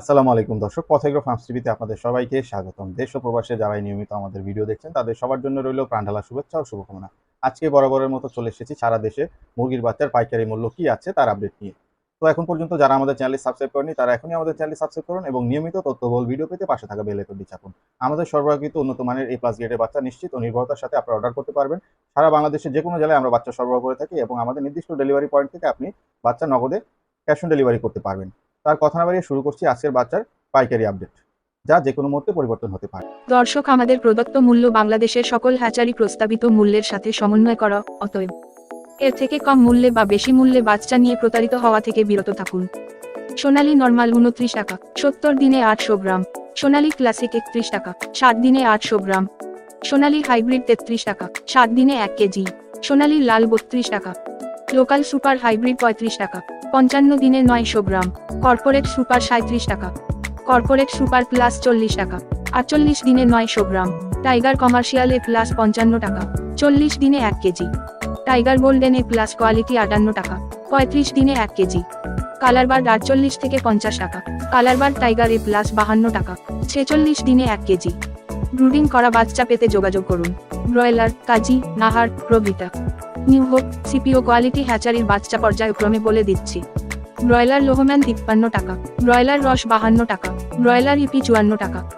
আসসালামু আলাইকুম দর্শক পথেগ্রো ফার্মস টিভিতে আপনাদের সবাইকে স্বাগতম। দেশ ও প্রবাসে যারাই নিয়মিত আমাদের ভিডিও দেখছেন, তাদের সবার জন্য রইল প্রাণঢালা শুভেচ্ছা ও শুভকামনা। আজকে বরাবরের মতো চলে এসেছি সারা দেশে। মুরগির বাচ্চার পাইকারি মূল্য কি আছে তার আপডেট নিয়ে। তো এখন পর্যন্ত যারা আমাদের চ্যানেল সাবস্ক্রাইব করেনি তারা এখনই আমাদের চ্যানেল সাবস্ক্রাইব করুন এবং নিয়মিত তথ্যবহুল ভিডিও পেতে পাশে থাকা বেল আইকনটি চাপুন। আমাদের সরবরাহকৃত উন্নত মানের এই প্লাস গ্রেডের বাচ্চা নিশ্চিত ও নির্ভরতার সাথে আপনারা অর্ডার করতে পারবেন। সারা বাংলাদেশের যে কোনো জেলায় আমরা বাচ্চা সরবরাহ করে থাকি এবং আমাদের নির্দিষ্ট ডেলিভারি পয়েন্ট থেকে আপনি বাচ্চা নগদে ক্যাশ অন ডেলিভারি করতে পারবেন। তার কথা না শুরু করছি আজকের বাচ্চার পাইকারি আপডেট যা যে কোনো মুহূর্তে পরিবর্তন হতে পারে। দর্শক, আমাদের প্রদত্ত মূল্য বাংলাদেশের সকল হ্যাচারি প্রস্তাবিত মূল্যের সাথে সমন্বয় করা, অতএব এর থেকে কম মূল্যে বা বেশি মূল্যে বাচ্চা নিয়ে প্রতারিত হওয়া থেকে বিরত থাকুন। সোনালী নর্মাল উনত্রিশ টাকা, সত্তর দিনে আটশো গ্রাম। সোনালী ক্লাসিক একত্রিশ টাকা সাত দিনে আটশো গ্রাম। সোনালী হাইব্রিড তেত্রিশ টাকা সাত দিনে এক কেজি। সোনালী লাল বত্রিশ টাকা। লোকাল সুপার হাইব্রিড পঁয়ত্রিশ টাকা। পঞ্চান্ন দিনে নয়শো গ্রাম। কর্পোরেট সুপার সাঁত্রিশ টাকা। কর্পোরেট সুপার প্লাস চল্লিশ টাকা। আটচল্লিশ দিনে নয়শো গ্রাম। টাইগার কমার্শিয়াল এ প্লাস পঞ্চান্ন টাকা। চল্লিশ দিনে এক KG. Tiger golden A plus quality আটান্ন টাকা। পঁয়ত্রিশ দিনে এক কেজি। কালারবার আটচল্লিশ থেকে পঞ্চাশ টাকা। কালারবার টাইগার এ প্লাস বাহান্ন টাকা। ছেচল্লিশ দিনে এক কেজি। ব্রুডিং করা বাচ্চা পেতে যোগাযোগ করুন। ব্রয়লার, কাজী, নাহার, প্রভৃতা। নিউ হোপ, সিপিও কোয়ালিটি হ্যাচারির বাচ্চা পর্যায়ক্রমে বলে দিচ্ছি। ব্রয়লার লোহম্যান তিপ্পান্ন টাকা। ব্রয়লার রস বাহান্ন টাকা। ব্রয়লার ইপি চুয়ান্ন টাকা।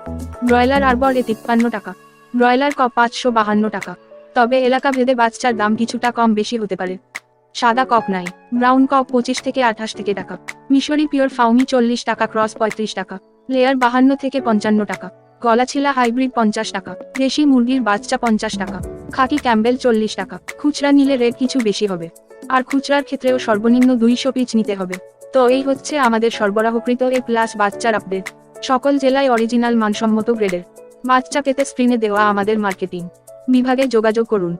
ব্রয়লার আরবর এ তিপ্পান্ন টাকা। ব্রয়লার ক পাঁচশো বাহান্ন টাকা। তবে এলাকা ভেদে বাচ্চার দাম কিছুটা কম বেশি হতে পারে। সাদা কক নাই। ব্রাউন কক পঁচিশ থেকে আঠাশ থেকে টাকা। মিশরি পিওর ফাউমি চল্লিশ টাকা, ক্রস পঁয়ত্রিশ টাকা। লেয়ার বাহান্ন থেকে পঞ্চান্ন টাকা। গলাছিলা হাইব্রিড পঞ্চাশ টাকা, দেশি মুরগির বাচ্চা পঞ্চাশ টাকা, খাকি ক্যাম্বেল চল্লিশ টাকা, খুচরা নিলে রেট কিছু বেশি হবে। আর খুচরার ক্ষেত্রেও সর্বনিম্ন দুইশো পিচ নিতে হবে। তো এই হচ্ছে আমাদের সরবরাহকৃত এ প্লাস বাচ্চার আপডেট। সকল জেলায় অরিজিনাল মানসম্মত গ্রেডের বাচ্চা পেতে স্ক্রিনে দেওয়া আমাদের মার্কেটিং বিভাগে যোগাযোগ করুন।